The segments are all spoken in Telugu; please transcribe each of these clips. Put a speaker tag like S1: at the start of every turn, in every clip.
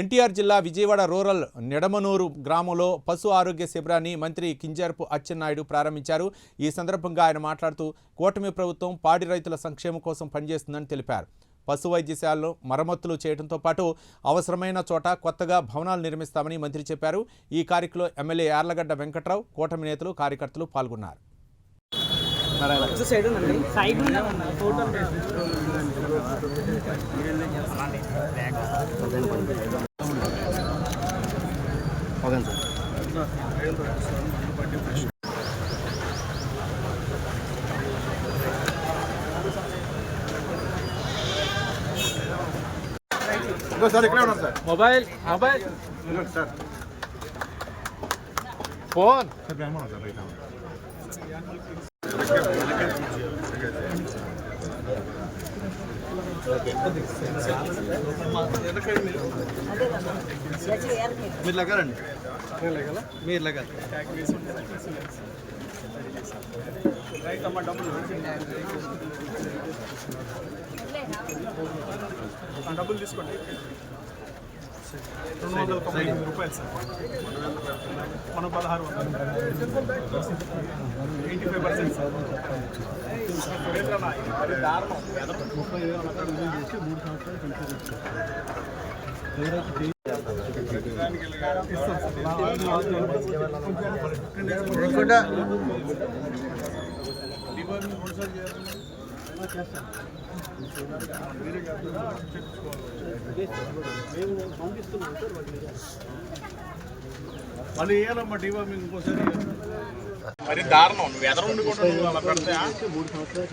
S1: ఎన్టీఆర్ జిల్లా విజయవాడ రూరల్ నిడమనూరు గ్రామంలో పశు ఆరోగ్య శిబిరాన్ని మంత్రి కింజర్పు అచ్చెన్నాయుడు ప్రారంభించారు. ఈ సందర్భంగా ఆయన మాట్లాడుతూ కూటమి ప్రభుత్వం పాడి రైతుల సంక్షేమం కోసం పనిచేస్తుందని తెలిపారు. పశు వైద్యశాలలో మరమ్మతులు చేయడంతో పాటు అవసరమైన చోట కొత్తగా భవనాలు నిర్మిస్తామని మంత్రి చెప్పారు. ఈ కార్యక్రమంలో ఎమ్మెల్యే యార్లగడ్డ వెంకట్రావు కూటమి నేతలు కార్యకర్తలు పాల్గొన్నారు.
S2: సైడ్ ఉందండి side photo
S3: okay sir
S4: sir ఇక్కడే ఉన్నాం sir
S2: mobile mobile
S4: sir
S2: phone
S4: sir బ్రహ్మణం sir బయట
S3: మీరు లగారండి. మీరు లగారు
S4: డబ్బులు తీసుకోండి. రెండు వందల తొంభై ఎనిమిది రూపాయలు సార్. మనం పదహారు వందలు. Eighty five percent. సార్ ముప్పై వేల చేసి మూడు సంవత్సరాలు మళ్ళీ వేయాలమ్మా డివార్మింగ్ ఇంకోసారి? మరి దారుణం. నువ్వు అలా పెడితే
S3: మూడు సంవత్సరాలు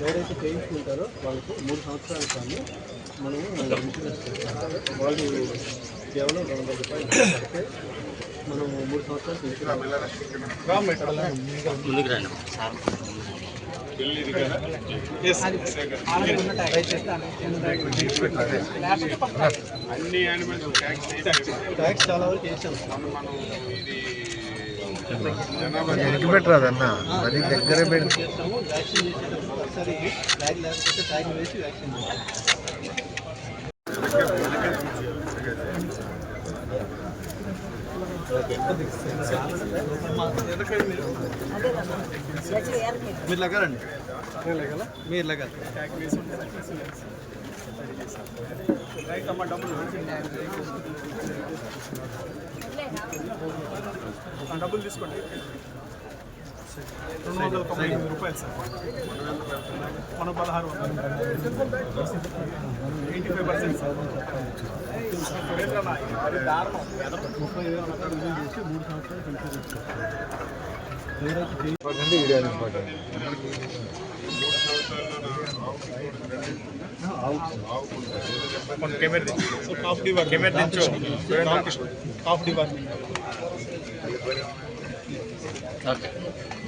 S3: ఎవరైతే చేయించుకుంటారో వాళ్ళకు మూడు సంవత్సరాల కానీ మనము ఇన్సూరెన్స్ వాళ్ళు కేవలం రెండు వందల రూపాయలు కడితే మనం మూడు సంవత్సరాలు ఇన్సూరెన్స్
S4: అన్ని యానిమల్స్ ట్యాక్స్
S3: ట్యాక్స్ చాలా వరకు వేసాం.
S5: వెనక్కి పెట్టరాదన్న? మరి దగ్గరే
S3: ఒకసారి ట్యాగ్ లేకపోతే ట్యాగ్ వేసి వ్యాక్సిన్ చేస్తాం మీరు లగారండి. మీరు లగారు
S4: అమ్మ డబ్బులు డబ్బులు తీసుకోండి. రెండు వందల తొంభై ఎనిమిది రూపాయలు సార్ మనం పదహారు వందలు ఎయిటీ ఫైవ్ పర్సెంట్ సార్
S3: ముప్పై వేల చేసి మూడు సంవత్సరాలు ఇన్సూరెన్స్ ఎవరైతే
S5: వీడియో ఇంపార్టెంట్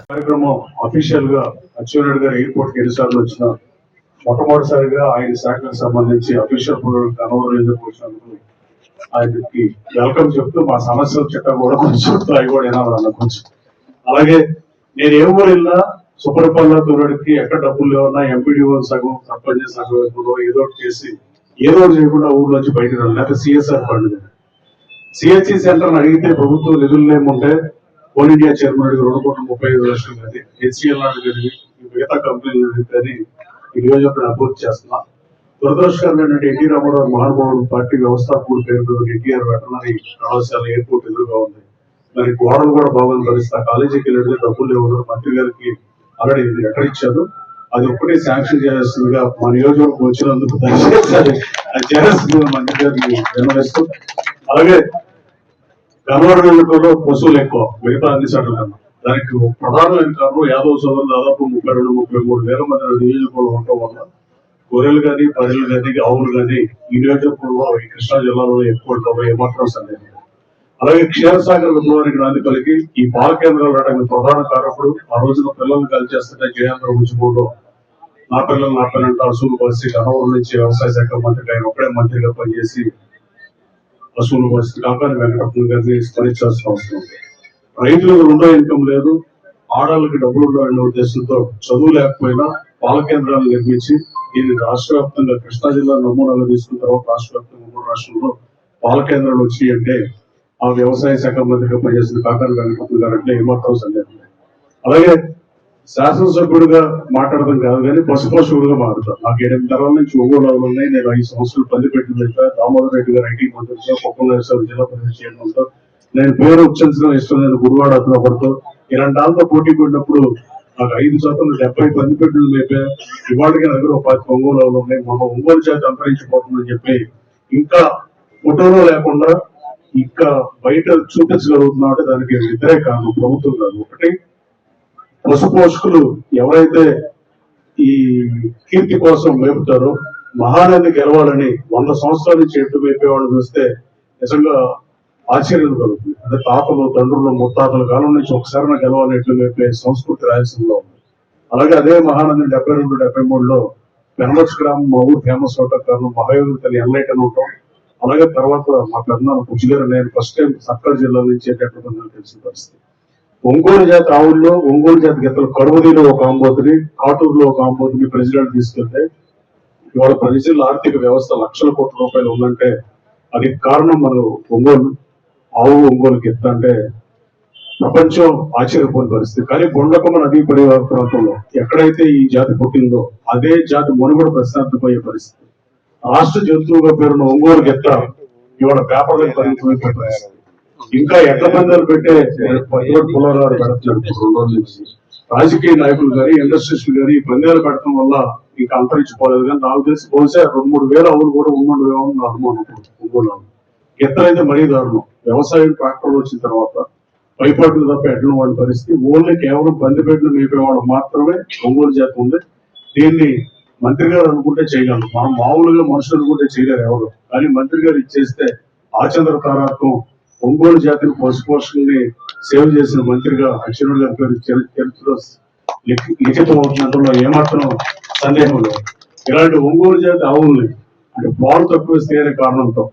S6: కార్యక్రమం అఫీషియల్గా అచ్చెన్నాయుడు గారు ఎయిర్పోర్ట్కి ఎన్నిసార్లు వచ్చిన మొట్టమొదటిసారిగా ఆయన శాఖకు సంబంధించి అఫీషియల్ కనవరం ఎందుకు వచ్చినందుకు ఆయనకి వెల్కమ్ చెప్తూ మా సమస్యలు చెట్ట కూడా కొంచెం చెప్తూ అవి కూడా వినాలన్న కొంచెం అలాగే నేను ఏ ఊరు వెళ్ళినా సుపరిపాలన తోడికి ఎక్కడ డబ్బులు లేవన్నా ఎంపీడీఓ సగం సర్పంచ్ సగం ఏదో ఒకటి చేసి ఏదో ఒకటి చేయకుండా ఊర్లోంచి బయటకు రాలి లేకపోతే సిఎస్ఆర్ ఫండ్ సిహెచ్సి సెంటర్ అడిగితే ప్రభుత్వం నిధులు ఏముంటే కోల్ ఇండియా చైర్మన్ అడిగి రెండు కోట్ల ముప్పై ఐదు లక్షలు కానీ హెచ్సిఎల్ అడిగి మిగతా కంపెనీలు కానీ ఈ నియోజకవర్గం అభివృద్ధి చేస్తున్నా దురదృష్టకరం ఏంటంటే ఎన్టీ రామారావు మహానుభావుడు పార్టీ వ్యవస్థాపకుడు పేరు మీద ఎన్టీఆర్ వెటనరీ కళాశాల ఎయిర్పోర్ట్ ఎదురుగా ఉంది. మరి గోడలు కూడా బాగుంది పరిస్థితి. ఆ కాలేజీకి వెళ్ళి డబ్బులు లేవు. మంత్రి గారికి ఆల్రెడీ ఇది లెటర్ ఇచ్చారు. అది ఒక్కటే శాంక్షన్ చేయాల్సిందిగా మా నియోజకవర్గం వచ్చినందుకు దయచేసి అది చేయాల్సిందిగా మంత్రి గారిని విన్నవిస్తూ అలాగే గన్నవరం పశువులు ఎక్కువ మిగతా అన్ని చోట్ల కన్నా దానికి ప్రధానమైన కారణం యాదవ సోదరులు దాదాపు ముప్పై రెండు ముప్పై మూడు వేల మంది నియోజకవర్గం ఉండటం వల్ల గొర్రెలు కానీ బర్రెలు కానీ ఆవులు కానీ ఈ నియోజకవర్గంలో ఈ కృష్ణా జిల్లాలో ఎక్కువ ఉంటాయి ఏమాత్రం సందేహం అలాగే క్షీరసాగర్ విప్లవానికి నాంది కలిగి ఈ పాల కేంద్రాలు రావడానికి ప్రధాన కారకుడు. ఆ రోజున పిల్లల్ని కలిచేస్తుంటే జయాంధ్ర ఉద్యమంలో నా పిల్లలు నా పిల్లలంటే అసూలు పరిస్థితి అనవరం నుంచి వ్యవసాయ శాఖ మంత్రిగా ఆయన ఒక్కడే మంత్రిగా పనిచేసి పశువులు వస్తుంది కాకాని వెంకటరత్న గారిని స్మరించాల్సిన అవసరం ఉంది రైతులకు రెండో ఇన్కమ్ లేదు. ఆడాళ్ళకి డబ్బులు ఉండాలనే ఉద్దేశంతో చదువు లేకపోయినా పాల కేంద్రాలు నిర్మించి దీన్ని రాష్ట్ర వ్యాప్తంగా కృష్ణా జిల్లా నమూనాలు తీసుకున్న తర్వాత రాష్ట్ర వ్యాప్తంగా మూడు రాష్ట్రంలో పాల కేంద్రాలు వచ్చి అంటే ఆ వ్యవసాయ శాఖ మంత్రిగా పనిచేసిన కాకాని వెంకటరత్న గారు అంటే ఏమాత్రం సందేహం లేదు. అలాగే శాసనసభ్యుడిగా మాట్లాడడం కాదు కానీ పశుపోషకుడుగా మాట్లాడతాం నాకు ఎనిమిది తరాల నుంచి ఒంగోలు ఉన్నాయి. నేను ఐదు సంవత్సరాలు పనిపెట్టిన తర్వాత దామోదర్ రెడ్డి గారు ఐటీ మంత్రిగా కుప్పం జిల్లా ప్రజలు చేయడంతో నేను పేరు ఉచ్చరించడం ఇష్టం నేను గురువాడ అతనపడుతూ ఇలాంటి వాళ్ళతో పోటీ పడినప్పుడు నాకు ఐదు శాతం డెబ్బై పది పెట్టులు లేపే ఇవాళకి నా దగ్గర ఒక పది ఒంగోలు ఉన్నాయి. మన ఒంగోలు చేత అంతరించిపోతుందని చెప్పి ఇంకా ఫోటోలో లేకుండా ఇంకా బయట చూపించగలుగుతున్నా అంటే దానికి ఇద్దరే కారణం ప్రభుత్వం కాదు. ఒకటి పశు పోషకులు ఎవరైతే ఈ కీర్తి కోసం మేపుతారో మహానది గెలవాలని వంద సంవత్సరాల నుంచి ఎట్టు మేపేవాళ్ళు చూస్తే నిజంగా ఆశ్చర్యం కలుగుతుంది. అంటే తాతలు తండ్రులు ముత్తాతల కాలం నుంచి ఒకసారి గెలవాలని ఎట్లు మేపే సంస్కృతి రాయలసీమలో ఉంది. అలాగే అదే మహానంది డెబ్బై రెండు డెబ్బై మూడులో పెనమచ్ గ్రామం మా ఊరు ఫేమస్ అవటం కారణం మహాయోగి తల్లి ఎన్లైట్ అని ఉంటాం. అలాగే తర్వాత మా పెద్దనాన్న పుచ్చిగారు నేను ఫస్ట్ టైం సర్కార్ జిల్లా నుంచి నాకు తెలిసిన పరిస్థితి. ఒంగోలు జాతి ఆవుల్లో ఒంగోలు జాతి గెత్తలు కరువుదీలో ఒక ఆంబోతుని కాటూరులో ఒక ఆంబోతుని ప్రెసిడెంట్ తీసుకెళ్తే ఇవాళ ప్రజల ఆర్థిక వ్యవస్థ లక్షల కోట్ల రూపాయలు ఉందంటే అది కారణం మనం ఒంగోలు ఆవు ఒంగోలు గెత్త అంటే ప్రపంచం ఆశ్చర్యపోయిన పరిస్థితి. కానీ బొండకొమ్మ నదీ పరివార ప్రాంతంలో ఎక్కడైతే ఈ జాతి పుట్టిందో అదే జాతి మనుగడ ప్రశ్నార్థమయ్యే పరిస్థితి. రాష్ట్ర జంతువుగా పేరున్న ఒంగోలు గెత్త ఇవాళ పేపర్లకు పరిమితమైన పరిస్థితి. ఇంకా ఎట్ల పందాలు పెట్టే పదిహేడు పులవరాలు పెడుతున్నారు రెండు రోజుల నుంచి. రాజకీయ నాయకులు కానీ ఇండస్ట్రీస్ కానీ పందాలు పెట్టడం వల్ల ఇంకా అంతరించిపోలేదు. కానీ నాకు తెలిసి బహుశా రెండు మూడు వేల అవులు కూడా ఉండేవేమో నా అనుమానం. ఒంగోలు ఎత్తలైతే మరీ దారుణం. వ్యవసాయం ట్రాక్టర్లు వచ్చిన తర్వాత పైపాట్లు తప్ప ఎట్ల వాడి పరిస్థితి? ఓన్లీ కేవలం పందిపెట్లు మేపేవాడు మాత్రమే ఒంగోలు జాతి ఉంది. దీన్ని మంత్రి గారు అనుకుంటే చేయగలరు మనం మామూలుగా మనుషులు అనుకుంటే చేయలేరు ఎవరు. కానీ మంత్రి గారు ఇచ్చేస్తే ఆచంద్ర తారాత్వం ఒంగోలు జాతిని పశుపోషకుల్ని సేవ చేసిన మంత్రిగా అచ్చెన్నాయుడు గారి పేరు చరి- చరిత్రలో లిఖితం అవుతున్నట్లో ఏమాత్రం సందేహం లేదు. ఇలాంటి ఒంగోలు జాతి ఆవుల్ని అంటే పాలు తక్కువ ఇస్తే కారణంతో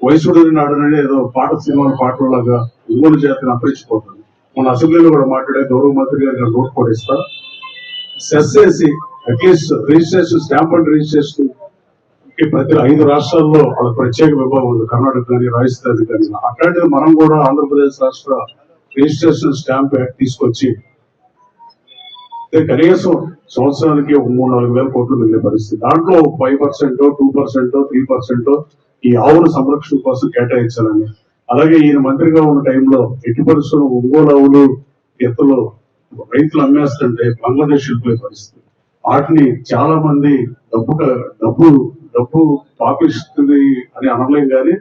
S6: వయసుడు నాడు అనేది ఏదో పాట సినిమా పాటలాగా ఒంగోలు జాతిని అంతరించిపోతుంది మన అసెంబ్లీలో కూడా మాట్లాడే గౌరవ మంత్రి గారు నోట్ కూడా ఇస్తా సెస్ చేసి at least registration stamp and registration ఈ ప్రతి ఐదు రాష్ట్రాల్లో వాళ్ళ ప్రత్యేక విభాగం ఉంది. కర్ణాటక కానీ రాజస్థాన్ కానీ. అట్లాంటిది మనం కూడా ఆంధ్రప్రదేశ్ రాష్ట్ర రిజిస్ట్రేషన్ స్టాంప్ యాక్ట్ తీసుకొచ్చి కనీసం సంవత్సరానికి మూడు నాలుగు వేల కోట్లు మిగిలే పరిస్థితి. దాంట్లో five percent two percent three percent ఈ ఆవుల సంరక్షణ కోసం కేటాయించాలని. అలాగే ఈయన మంత్రిగా ఉన్న టైంలో ఎట్టి పరిస్థితుల్లో ఒంగోలు ఆవులు ఎత్తులు రైతులు అమ్మేస్తుంటే బంగ్లాదేశ్ వెళ్ళిపోయే పరిస్థితి. వాటిని చాలా మంది డబ్బు డబ్బు డబ్బు పాపిస్తుంది అని అనలేం కానీ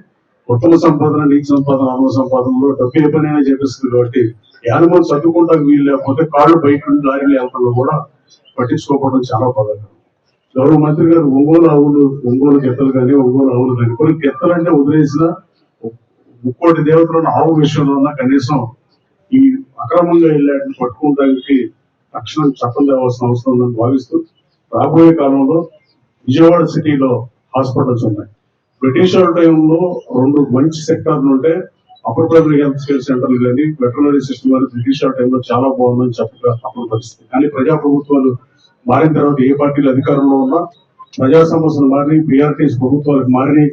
S6: ఉత్తమ సంపాదన నీటి సంపాదన అమ్మ సంపాదనలో డబ్బు ఏ పనైనా చేపిస్తుంది కాబట్టి యానిమల్ చదువుకుంటానికి వీలు లేకపోతే కాళ్ళు బయట నుండి లారీలు వెళ్తాను కూడా పట్టించుకోకపోవడం చాలా బాధాకరం. గౌరవ మంత్రి గారు ఒంగోలు ఆవులు ఒంగోలు గెత్తలు కానీ ఒంగోలు ఆవులు కానీ కొన్ని గెత్తలు అంటే వదిలేసిన ముక్కోటి దేవతలను ఆవు విషయంలో ఉన్న కనీసం ఈ అక్రమంగా వెళ్ళాడని పట్టుకోవడానికి తక్షణం చట్టం తేవాల్సిన అవసరం ఉందని భావిస్తూ రాబోయే కాలంలో విజయవాడ సిటీలో హాస్పిటల్స్ ఉన్నాయి. బ్రిటిష్ వాళ్ళ టైంలో రెండు మంచి సెక్టార్లు ఉంటే అప్పర్ ప్రైమరీ హెల్త్ కేర్ సెంటర్లు కానీ వెటర్నరీ సిస్టమ్ కానీ బ్రిటిష్ వాళ్ళ టైంలో చాలా బాగుందని చెప్పగా అప్పుడు పరిస్థితి. కానీ ప్రజా ప్రభుత్వాలు మారిన తర్వాత ఏ పార్టీలు అధికారంలో ఉన్నా ప్రజా సమస్యలు మారి పిఆర్టీస్ ప్రభుత్వాలకు మారి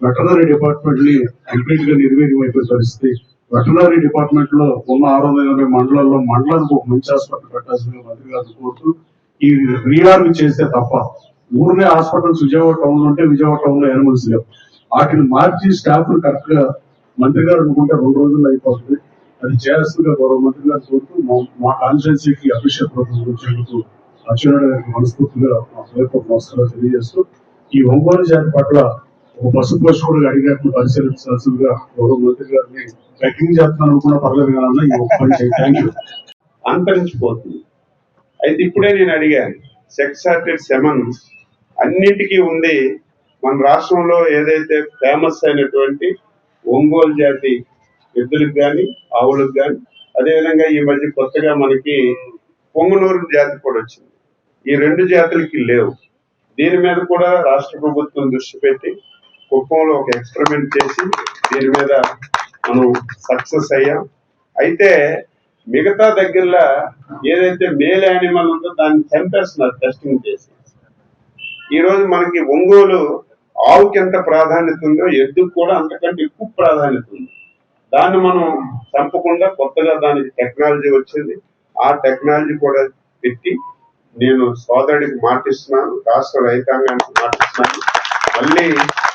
S6: వెటర్నరీ డిపార్ట్మెంట్ని కంప్లీట్గా నిర్వీర్యం అయిపోయిన పరిస్థితి. వెటర్నరీ డిపార్ట్మెంట్లో ఉన్న ఆరు వందల ఎనభై మండలాల్లో మండలానికి ఒక మంచి హాస్పిటల్ పెట్టాల్సిన మంత్రి గారు కోరుతూ ఈ రీఆర్మి చేస్తే తప్ప మూడునే హాస్పిటల్స్ విజయవాడ టౌన్లో ఉంటే విజయవాడ టౌన్లో యానిమల్స్ లేవు. వాటిని మార్చి స్టాఫ్ కరెక్ట్గా మంత్రి గారు అనుకుంటే రెండు రోజుల్లో అయిపోతుంది. అది చేస్తుందిగా గౌరవ మంత్రి గారు కోరుతూ మా- కాన్స్టిట్యున్సీకి అభిషేక్ ప్రభుత్వం వచ్చేందుకు గారికి మనస్ఫూర్తిగా మా హృదయపూర్వక నమస్కారాలు తెలియజేస్తూ ఈ ఒంగోలు జాతి పట్ల ఒక పశు పోషకుడిగా అడిగినట్లు పరిశీలించాల్సిందిగా గౌరవ మంత్రి గారిని. బెక్కింగ్ చేస్తున్నాను కూడా పర్లేదు కానీ ఈ ఒక్క పని థ్యాంక్ యూ
S7: అంతరించిపోతుంది. అయితే ఇప్పుడే నేను అడిగాను సెక్స్ సెమన్ అన్నిటికీ ఉంది మన రాష్ట్రంలో ఏదైతే ఫేమస్ అయినటువంటి ఒంగోలు జాతి ఎద్దులకు కానీ ఆవులకు కానీ అదేవిధంగా ఈ మధ్య కొత్తగా మనకి పొంగునూరు జాతి కూడా వచ్చింది. ఈ రెండు జాతులకి లేవు. దీని మీద కూడా రాష్ట్ర ప్రభుత్వం దృష్టి పెట్టి కుప్పంలో ఒక ఎక్స్పెరిమెంట్ చేసి దీని మీద మనం సక్సెస్ అయ్యాం. అయితే మిగతా దగ్గరలో ఏదైతే మేల్ యానిమల్ ఉందో దాన్ని చంపేస్తున్నారు టెస్టింగ్ చేసి ఈరోజు మనకి ఒంగోలు ఆవుకి ఎంత ప్రాధాన్యత ఉందో ఎద్దుకు కూడా అంతకంటే ఎక్కువ ప్రాధాన్యత ఉంది. దాన్ని మనం చంపకుండా కొత్తగా దానికి టెక్నాలజీ వచ్చింది. ఆ టెక్నాలజీ కూడా పెట్టి నేను సోదరుడికి మాటిస్తున్నాను రాష్ట్ర రైతాంగానికి మాటిస్తున్నాను. మళ్ళీ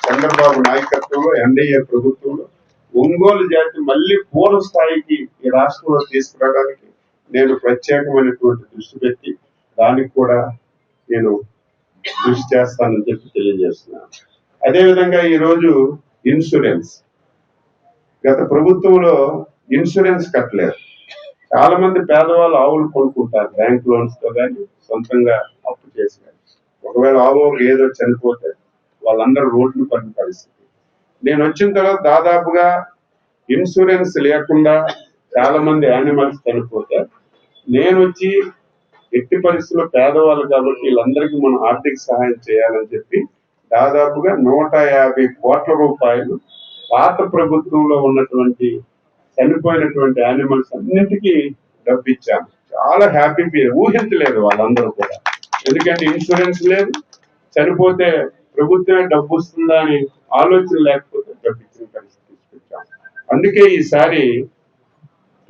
S7: చంద్రబాబు నాయకత్వంలో ఎన్డీఏ ప్రభుత్వంలో ఒంగోలు జాతి మళ్ళీ పూర్వ స్థాయికి ఈ రాష్ట్రంలో తీసుకురావడానికి నేను ప్రత్యేకమైనటువంటి దృష్టి పెట్టి దానికి కూడా నేను కృషి చేస్తానని చెప్పి తెలియజేస్తున్నాను. అదేవిధంగా ఈరోజు ఇన్సూరెన్స్. గత ప్రభుత్వంలో ఇన్సూరెన్స్ కట్టలేదు. చాలా మంది పేదవాళ్ళు ఆవులు కొనుక్కుంటారు. బ్యాంక్ లోన్స్తో కానీ సొంతంగా అప్పు చేసి ఒకవేళ ఆవు ఏదో చనిపోతే వాళ్ళందరూ రోడ్లు పడిన పరిస్థితి. నేను వచ్చిన తర్వాత దాదాపుగా ఇన్సూరెన్స్ లేకుండా చాలా మంది యానిమల్స్ చనిపోతే నేను వచ్చి ఎట్టి పరిస్థితుల్లో పేదవాళ్ళు కాబట్టి వీళ్ళందరికీ మనం ఆర్థిక సహాయం చేయాలని చెప్పి దాదాపుగా నూట యాభై కోట్ల రూపాయలు పాత ప్రభుత్వంలో ఉన్నటువంటి చనిపోయినటువంటి యానిమల్స్ అన్నిటికీ డబ్బు ఇచ్చాము చాలా హ్యాపీ ఫీల్ ఊహించలేదు వాళ్ళందరూ కూడా. ఎందుకంటే ఇన్సూరెన్స్ లేదు. చనిపోతే ప్రభుత్వమే డబ్బు వస్తుందా అని ఆలోచన లేకపోతే డబ్బు ఇచ్చిన పరిస్థితి తీసుకొచ్చాం. అందుకే ఈసారి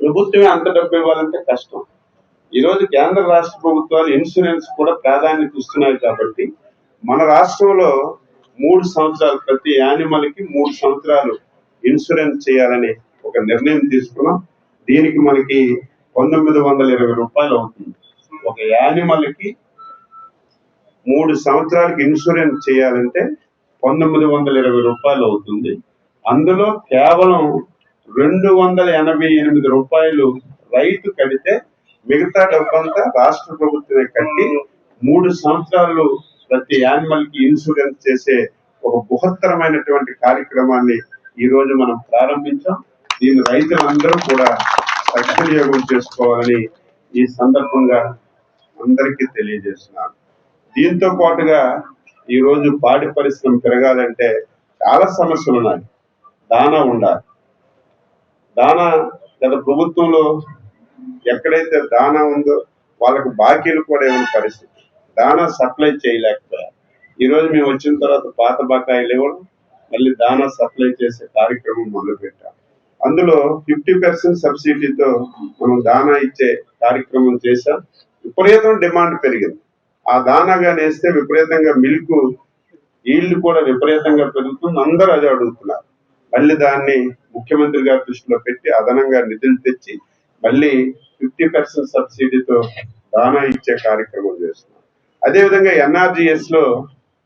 S7: ప్రభుత్వమే అంత డబ్బు ఇవ్వాలంటే కష్టం. ఈరోజు కేంద్ర రాష్ట్ర ప్రభుత్వాలు ఇన్సూరెన్స్ కూడా ప్రాధాన్యత ఇస్తున్నాయి కాబట్టి మన రాష్ట్రంలో మూడు సంవత్సరాలు ప్రతి యానిమల్కి మూడు సంవత్సరాలు ఇన్సూరెన్స్ చేయాలని ఒక నిర్ణయం తీసుకున్నాం. దీనికి మనకి పంతొమ్మిది వందల ఇరవై రూపాయలు అవుతుంది. ఒక యానిమల్కి మూడు సంవత్సరాలకి ఇన్సూరెన్స్ చేయాలంటే పంతొమ్మిది వందల ఇరవై రూపాయలు అవుతుంది. అందులో కేవలం రెండు వందల ఎనభై ఎనిమిది రూపాయలు రైతు కడితే మిగతా డబ్బంతా రాష్ట్ర ప్రభుత్వమే కట్టి మూడు సంవత్సరాలు ప్రతి యానిమల్కి ఇన్సూరెన్స్ చేసే ఒక బృహత్తరమైనటువంటి కార్యక్రమాన్ని ఈ రోజు మనం ప్రారంభించాం. దీన్ని రైతులందరూ కూడా సద్వినియోగం చేసుకోవాలని ఈ సందర్భంగా అందరికీ తెలియజేస్తున్నాను. దీంతో పాటుగా ఈ రోజు పాడి పరిశ్రమ పెరగాలంటే చాలా సమస్యలు ఉన్నాయి దానా ఉండాలి. దానా గత ప్రభుత్వంలో ఎక్కడైతే దానా ఉందో వాళ్ళకు బాకీలు కూడా ఇవ్వని పరిస్థితి? దానా సప్లై చేయలేకపోయారు. ఈ రోజు మేము వచ్చిన తర్వాత పాత బకాయిలు ఇవ్వడం మళ్ళీ దానా సప్లై చేసే కార్యక్రమం మొదలుపెట్టాం. అందులో ఫిఫ్టీ పర్సెంట్ సబ్సిడీతో మనం దానా ఇచ్చే కార్యక్రమం చేశాం. విపరీతం డిమాండ్ పెరిగింది. ఆ దానా కానీ వేస్తే విపరీతంగా మిల్క్ ఈల్డ్ కూడా విపరీతంగా పెరుగుతుంది. అందరూ అది అడుగుతున్నారు. మళ్ళీ దాన్ని ముఖ్యమంత్రి గారి దృష్టిలో పెట్టి అదనంగా నిధులు తెచ్చి మళ్ళీ ఫిఫ్టీ పర్సెంట్ సబ్సిడీతో దానా ఇచ్చే కార్యక్రమం చేస్తున్నాం అదేవిధంగా ఎన్ఆర్జిఎస్లో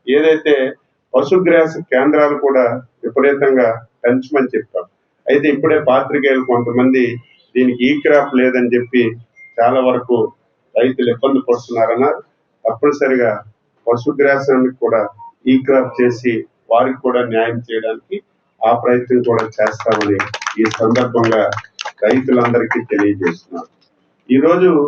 S7: ఏదైతే పశుగ్రాస కేంద్రాలు కూడా విపరీతంగా పెంచమని చెప్పాం. అయితే ఇప్పుడే పాత్రికేయులు కొంతమంది దీనికి ఈ క్రాప్ లేదని చెప్పి చాలా వరకు రైతులు ఇబ్బంది పడుతున్నారన్నారు. తప్పనిసరిగా పశుగ్రాసానికి కూడా ఈ క్రాప్ చేసి వారికి కూడా న్యాయం చేయడానికి ఆ ప్రయత్నం కూడా చేస్తామని ఈ సందర్భంగా రైతులందరికీ తెలియజేస్తున్నాను. ఈరోజు